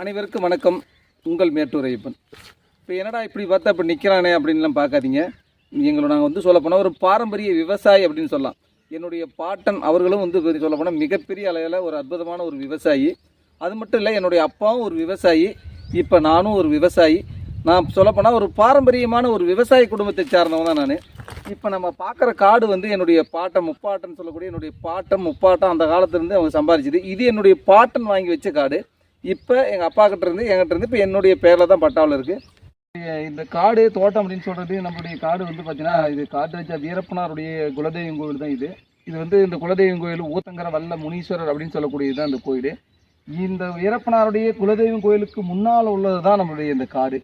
அனைவருக்கும் வணக்கம். உங்கள் மேட்டூர் ஐயப்பன். இப்போ என்னடா இப்படி பார்த்தா இப்போ நிற்கிறானே அப்படின்லாம் பார்க்காதீங்க. எங்களை நாங்கள் வந்து சொல்லப்போனால் ஒரு பாரம்பரிய விவசாயி அப்படின்னு சொல்லலாம். என்னுடைய பாட்டன் அவர்களும் வந்து சொல்லப்போனால் மிகப்பெரிய அளவில் ஒரு அற்புதமான ஒரு விவசாயி. அது மட்டும் இல்லை என்னுடைய அப்பாவும் ஒரு விவசாயி. இப்போ நானும் ஒரு விவசாயி. நான் சொல்லப்போனால் ஒரு பாரம்பரியமான ஒரு விவசாய குடும்பத்தை சார்ந்தவன் தான் நான். இப்போ நம்ம பார்க்குற காடு வந்து என்னுடைய பாட்டன் முப்பாட்டன் சொல்லக்கூடிய என்னுடைய பாட்டன் முப்பாட்டம் அந்த காலத்துலேருந்து அவங்க சம்பாதிச்சது இது என்னுடைய பாட்டன் வாங்கி வச்ச காடு. இப்போ எங்கள் அப்பா கிட்ட இருந்து என்கிட்ட இருந்து இப்போ என்னுடைய பேரில் தான் பட்டாவில் இருக்குது இந்த காடு தோட்டம் அப்படின்னு சொல்கிறது நம்மளுடைய காடு வந்து பார்த்தீங்கன்னா இது காட்டுராஜா வீரப்பனாருடைய குலதெய்வம் கோவில் தான் இது. இது வந்து இந்த குலதெய்வம் கோயில் ஊத்தங்கர வல்ல முனீஸ்வரர் அப்படின்னு சொல்லக்கூடியது தான் இந்த கோயில். இந்த வீரப்பனாருடைய குலதெய்வம் கோயிலுக்கு முன்னால் உள்ளது தான் நம்மளுடைய இந்த காடு.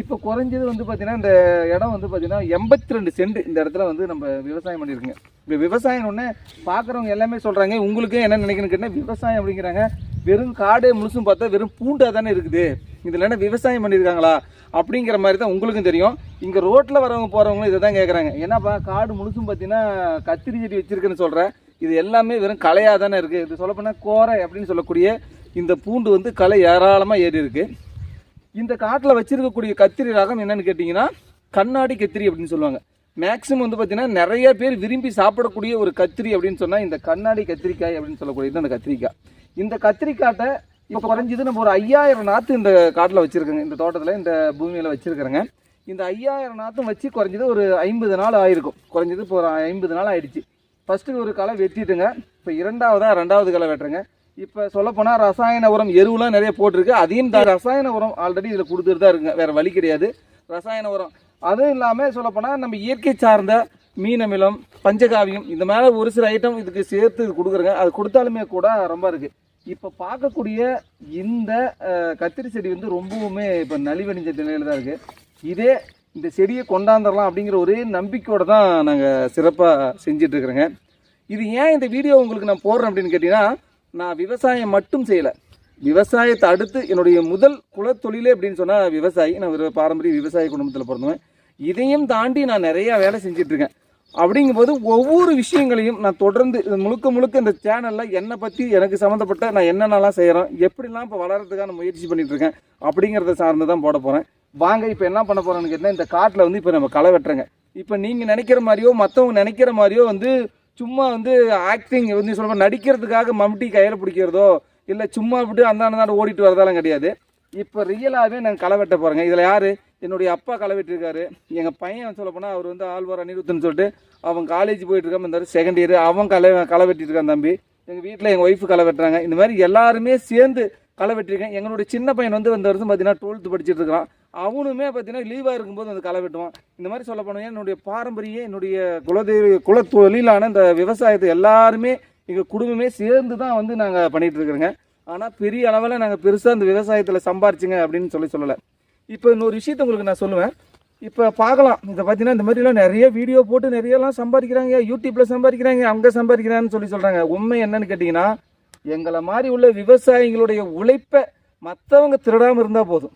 இப்போ குறைஞ்சது வந்து பார்த்தீங்கன்னா இந்த இடம் வந்து பார்த்தீங்கன்னா எண்பத்தி ரெண்டு சென்ட் இந்த இடத்துல வந்து நம்ம விவசாயம் பண்ணியிருக்கோங்க. இப்போ விவசாயம் ஒன்று பார்க்குறவங்க எல்லாமே சொல்கிறாங்க உங்களுக்கு என்ன நினைக்கணும்னு கேட்டால் விவசாயம் அப்படிங்கிறாங்க. வெறும் காடு முழுசும் பார்த்தா வெறும் பூண்டாக தானே இருக்குது. இதில் என்ன விவசாயம் பண்ணியிருக்காங்களா அப்படிங்கிற மாதிரி தான் உங்களுக்கும் தெரியும். இங்கே ரோட்டில் வரவங்க போகிறவங்களும் இதை தான் கேட்குறாங்க ஏன்னாப்பா காடு முழுசும் பார்த்தீங்கன்னா கத்திரி செடி வச்சிருக்குன்னு சொல்கிறேன் இது எல்லாமே வெறும் கலையாக தானே இருக்குது இது சொல்லப்போனால் கோரை அப்படின்னு சொல்லக்கூடிய இந்த பூண்டு வந்து களை ஏராளமாக ஏறி இருக்குது இந்த காட்டில் வச்சிருக்கக்கூடிய கத்திரி ரகம் என்னென்னு கேட்டிங்கன்னா கண்ணாடி கத்திரி அப்படின்னு சொல்லுவாங்க. மேக்ஸிமம் வந்து பார்த்தீங்கன்னா நிறைய பேர் விரும்பி சாப்பிடக்கூடிய ஒரு கத்திரி அப்படின்னு சொன்னால் இந்த கண்ணாடி கத்திரிக்காய் அப்படின்னு சொல்லக்கூடியது அந்த கத்திரிக்காய். இந்த கத்திரிக்காட்டை இப்போ குறைஞ்சது நம்ம ஒரு ஐயாயிரம் நாற்று இந்த காட்டில் வச்சுருக்கோங்க. இந்த தோட்டத்தில் இந்த பூமியில் வச்சுருக்கிறேங்க. இந்த ஐயாயிரம் நாற்றும் வச்சு குறைஞ்சது ஒரு ஐம்பது நாள் ஆயிருக்கும். குறைஞ்சது இப்போ ஒரு ஐம்பது நாள் ஆயிடுச்சு. ஃபஸ்ட்டு ஒரு களை வெட்டிட்டுங்க. இப்போ இரண்டாவதாக ரெண்டாவது களை வெட்டுறேங்க. இப்போ சொல்லப்போனால் ரசாயன உரம் எருவுலாம் நிறைய போட்டிருக்கு. அதையும் தான் ரசாயன உரம் ஆல்ரெடி இதில் கொடுத்துட்டு தான் இருக்குங்க. வேறு வழி கிடையாது. ரசாயன உரம் அதுவும் இல்லாமல் சொல்லப்போனால் நம்ம இயற்கை சார்ந்த மீனமிலம் பஞ்சகாவியம் இந்த மேலே ஒரு சில ஐட்டம் இதுக்கு சேர்த்து இது கொடுக்குறேங்க. அது கொடுத்தாலுமே கூட ரொம்ப இருக்குது இப்போ பார்க்கக்கூடிய இந்த கத்திரி செடி வந்து ரொம்பவுமே இப்போ நலிவடைஞ்ச நிலையில் தான் இருக்குது இதே இந்த செடியை கொண்டாந்துடலாம் அப்படிங்கிற ஒரே நம்பிக்கையோடு தான் நாங்கள் சிறப்பாக செஞ்சிட்ருக்குறோங்க இது ஏன் இந்த வீடியோ உங்களுக்கு நான் போடுறேன் அப்படின்னு கேட்டிங்கன்னா நான் விவசாயம் மட்டும் செய்யலை. விவசாயத்தை அடுத்து என்னுடைய முதல் குலத்தொழிலே அப்படின்னு சொன்னால் விவசாயி. நான் ஒரு பாரம்பரிய விவசாய குடும்பத்தில் பிறந்தவன். இதையும் தாண்டி நான் நிறையா வேலை செஞ்சிட்ருக்கேன் அப்படிங்கும்போது ஒவ்வொரு விஷயங்களையும் நான் தொடர்ந்து முழுக்க முழுக்க இந்த சேனலில் என்னை பற்றி எனக்கு சம்மந்தப்பட்ட நான் என்னென்னலாம் செய்கிறேன் எப்படிலாம் இப்போ வளர்கிறதுக்கான முயற்சி பண்ணிகிட்ருக்கேன் இருக்கேன் அப்படிங்கிறத சார்ந்து தான் போட போகிறேன் வாங்க இப்போ என்ன பண்ண போகிறோன்னு கேட்டால் இந்த காட்டில் வந்து இப்போ நம்ம களை வெட்டுறேங்க. இப்போ நீங்கள் நினைக்கிற மாதிரியோ மற்றவங்க நினைக்கிற மாதிரியோ வந்து சும்மா வந்து ஆக்டிங் வந்து சொல்ல நடிக்கிறதுக்காக மம்டி கையில் பிடிக்கிறதோ இல்லை சும்மா விட்டு அந்த அந்த ஓடிட்டு வரதெல்லாம் கிடையாது. இப்போ ரியலாகவே நாங்கள் களை வெட்ட போகிறேங்க இதில் யார்? என்னுடைய அப்பா களை எங்கள் பையன் சொல்ல போனால் அவர் வந்து ஆழ்வார் அனிருத்துன்னு சொல்லிட்டு அவன் காலேஜ் போயிட்டு இருக்காம இந்த செகண்ட் இயர் அவன் களை களை தம்பி. எங்கள் வீட்டில் எங்கள் ஒய்ஃபு களை வெட்டுறாங்க. இந்த மாதிரி எல்லாருமே சேர்ந்து களை வெட்டிருக்கேன். எங்களுடைய சின்ன பையன் வந்து இந்த வருஷம் பார்த்தீங்கன்னா டுவெல்த்து படிச்சுட்டு இருக்கிறான் அவனுமே பார்த்தீங்கன்னா லீவாக இருக்கும்போது வந்து களை வெட்டுவான். இந்த மாதிரி சொல்ல போனோம் என்னுடைய பாரம்பரிய என்னுடைய குலதெய்வ குல தொழிலான இந்த விவசாயத்தை எல்லாருமே எங்கள் குடும்பமே சேர்ந்து தான் வந்து நாங்கள் பண்ணிகிட்டு இருக்கிறோங்க. ஆனால் பெரிய அளவில் நாங்கள் பெருசாக இந்த விவசாயத்தில் சம்பாரிச்சுங்க அப்படின்னு சொல்லி சொல்லலை. இப்போ இன்னொரு விஷயத்த உங்களுக்கு நான் சொல்லுவேன். இப்போ பார்க்கலாம். இதை பார்த்தீங்கன்னா இந்த மாதிரிலாம் நிறைய வீடியோ போட்டு நிறையலாம் சம்பாதிக்கிறாங்க. யூடியூப்பில் சம்பாதிக்கிறாங்க. அங்கே சம்பாதிக்கிறான்னு சொல்லி சொல்கிறாங்க உண்மை என்னன்னு கேட்டிங்கன்னா எங்களை மாதிரி உள்ள விவசாயிகளுடைய உழைப்பை மற்றவங்க திருடாமல் இருந்தால் போதும்.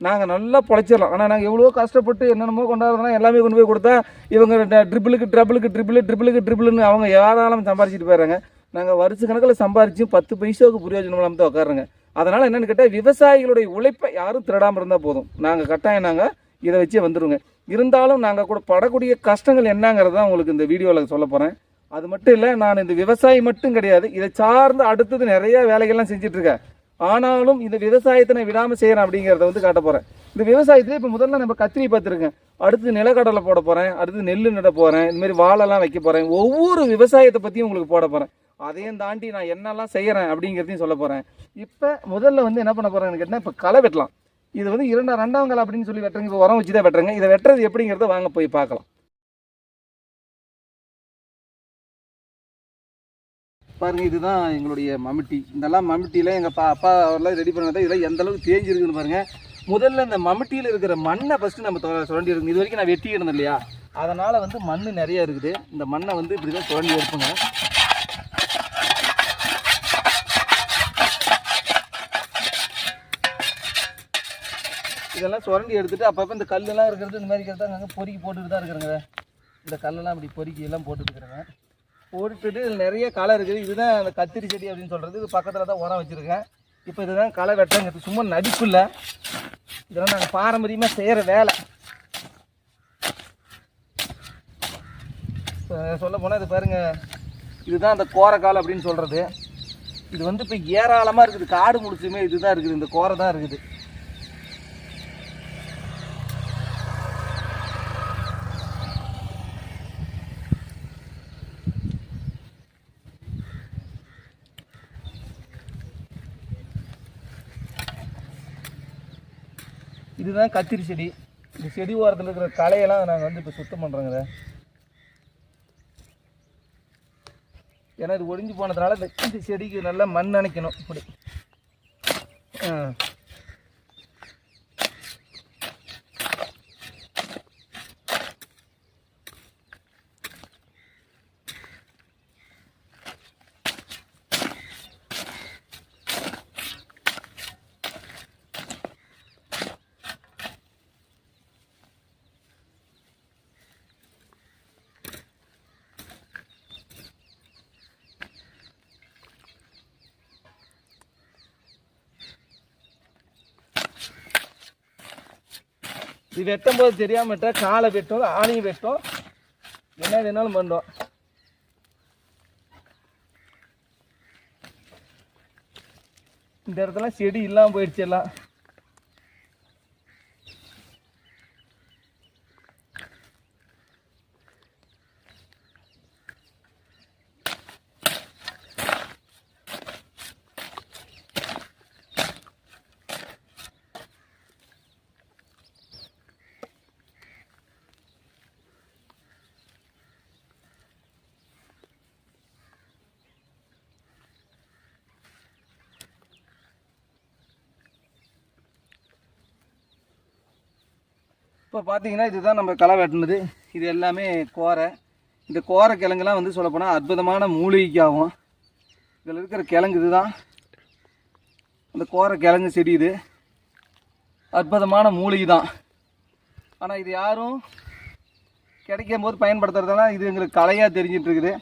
நாங்கள் நல்லா பொழைச்சிடலாம். ஆனால் நாங்கள் எவ்வளோ கஷ்டப்பட்டு என்னென்னமோ கொண்டாடுறோம் எல்லாமே கொண்டு போய் கொடுத்தா இவங்க ட்ரிபிளுக்கு ட்ரபிளுக்கு ட்ரிபிள் ட்ரிபிளுக்கு ட்ரிபிள்னு அவங்க யாராலும் சம்பாரிச்சிட்டு போயிடுறாங்க. நாங்கள் வருஷ கணக்கில் சம்பாரிச்சு பத்து பைசாவுக்கு பிரயோஜனம் இல்லாமல் தான் உட்காருங்க அதனால் என்னென்னு கேட்டால் விவசாயிகளுடைய உழைப்பை யாரும் திருடாமல் இருந்தால் போதும். நாங்கள் கட்டாயம் நாங்கள் இதை வச்சே வந்துடுங்க இருந்தாலும் நாங்கள் கூட படக்கூடிய கஷ்டங்கள் என்னங்கிறது தான் உங்களுக்கு இந்த வீடியோவில் சொல்ல போகிறேன் அது மட்டும் இல்லை நான் இந்த விவசாயி மட்டும் கிடையாது இதை சார்ந்து அடுத்தது நிறையா வேலைகள்லாம் செஞ்சிட்ருக்கேன் ஆனாலும் இந்த விவசாயத்தை நான் விடாமல் செய்கிறேன் அப்படிங்கிறத வந்து காட்ட போகிறேன் இந்த விவசாயத்திலே இப்போ முதல்ல நம்ம கத்திரி பார்த்துருக்கேன் அடுத்து நிலக்கடலை போட போகிறேன் அடுத்து நெல் நட போகிறேன் இந்த வாழைலாம் வைக்க போகிறேன் ஒவ்வொரு விவசாயத்தை பற்றியும் உங்களுக்கு போட போகிறேன் அதையும் தாண்டி நான் என்னெல்லாம் செய்கிறேன் அப்படிங்கிறதையும் சொல்ல போகிறேன் இப்போ முதல்ல வந்து என்ன பண்ண போகிறேன்னு கேட்டால் இப்போ களை வெட்டலாம். இது வந்து இரண்டா ரெண்டாம் களை அப்படின்னு சொல்லி வெட்டுறங்க. இப்போ உரம் வச்சு தான் வெட்டுறங்க. இதை வெட்டுறது எப்படிங்கிறத வாங்க போய் பார்க்கலாம். பாருங்கள் இதுதான் எங்களுடைய மம்மிட்டி இதெல்லாம் மம்மிட்டியில் எங்கள் பா அப்பா அவர்லாம் ரெடி பண்ணதை இதெல்லாம் எந்த அளவுக்கு தேஞ்சிருக்குன்னு பாருங்கள் முதல்ல இந்த மம்மிட்டியில் இருக்கிற மண்ணை ஃபஸ்ட்டு நம்ம சுரண்டி இருக்கணும் இது வரைக்கும் நான் வெட்டி இருந்தேன் இல்லையா? அதனால் வந்து மண் நிறைய இருக்குது. இந்த மண்ணை வந்து இப்படி தான் சுரண்டி எடுப்புங்க. இதெல்லாம் சுரண்டி எடுத்துட்டு அப்பப்போ இந்த கல்லெல்லாம் இருக்கிறது இந்த மாதிரி இருக்கிறது அங்கே பொறுக்கி போட்டுட்டு தான் இருக்கிறேங்க இந்த கல்லெல்லாம் அப்படி பொறுக்கி எல்லாம் போட்டுட்டு போட்டுட்டு இதில் நிறைய களை இருக்குது. இதுதான் அந்த கத்திரி செடி அப்படின்னு சொல்கிறது இது பக்கத்தில் தான் உரம் வச்சுருக்கேன். இப்போ இதுதான் களை வெட்டங்கிறது சும்மா நடிப்பு இல்லை. இதெல்லாம் நாங்கள் பாரம்பரியமாக செய்கிற வேலை. இப்போ சொல்ல போனால் இது பாருங்கள் இதுதான் அந்த கோரைக்கால் அப்படின்னு சொல்கிறது இது வந்து இப்போ ஏராளமாக இருக்குது. காடு முடிச்சுமே இதுதான் இருக்குது. இந்த கோரை தான் இருக்குது. இதுதான் கத்திரி செடி. இந்த செடி ஓரத்தில் இருக்கிற களையெல்லாம் நாங்கள் வந்து இப்போ சுத்தம் பண்ணுறோங்க ஏன்னா இது ஒடிஞ்சு போனதுனால இந்த இந்த செடிக்கு நல்லா மண் அணைக்கணும் இப்படி இது வெட்டும் போது தெரியாம விட்டா காலை வெட்டும் ஆணையும் வெட்டும். என்ன வேணாலும் பண்ணும். இந்த இடத்துல செடி இல்லாமல் போயிடுச்சு எல்லாம். இப்போ பார்த்தீங்கன்னா இதுதான் நம்ம களை வெட்டினது. இது எல்லாமே கோரை. இந்த கோரை கிழங்குலாம் வந்து சொல்லப்போனால் அற்புதமான மூலிகைக்காகும் இதில் இருக்கிற கிழங்கு இதுதான். அந்த கோரை கிழங்கு செடி இது அற்புதமான மூலிகை தான் ஆனால் இது யாரும் கிடைக்கும் போது பயன்படுத்துறதுனா இது எங்களுக்கு கலையாக தெரிஞ்சிட்ருக்குது